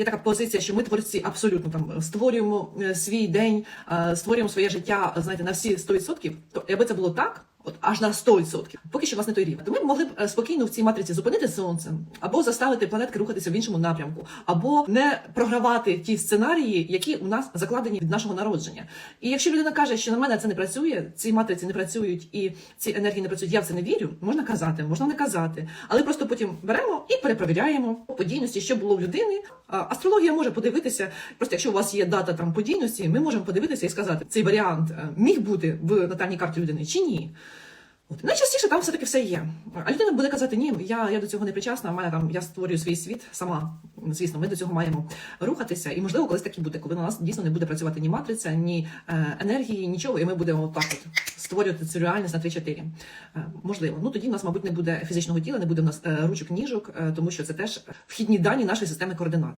Є така позиція, що ми творці абсолютно там створюємо е, свій день, е, створюємо своє життя, знаєте, на всі 100%, то якби це було так, от аж на 100%, поки що у вас не той рівень, то ми могли б е, спокійно в цій матриці зупинити сонце, або заставити планетки рухатися в іншому напрямку, або не програвати ті сценарії, які у нас закладені від нашого народження. І якщо людина каже, що на мене це не працює, ці матриці не працюють і ці енергії не працюють, я в це не вірю, можна казати, можна не казати, але просто потім беремо і перепровіряємо по дійності, що було в людини. Астрологія може подивитися, просто якщо у вас є дата там подійності, ми можемо подивитися і сказати, цей варіант е, міг бути в натальній карті людини чи ні. От найчастіше там все таки все є. А людина буде казати, ні, я, я до цього не причасна. в мене там я створюю свій світ сама. Звісно, ми до цього маємо рухатися. І можливо, колись таки буде, коли на нас дійсно не буде працювати ні матриця, ні е, енергії, нічого, і ми будемо отак от створювати цю реальність на 3-4. Е, можливо, ну тоді в нас, мабуть, не буде фізичного тіла, не буде в нас е, ручок, ніжок, тому що це теж вхідні дані нашої системи координат.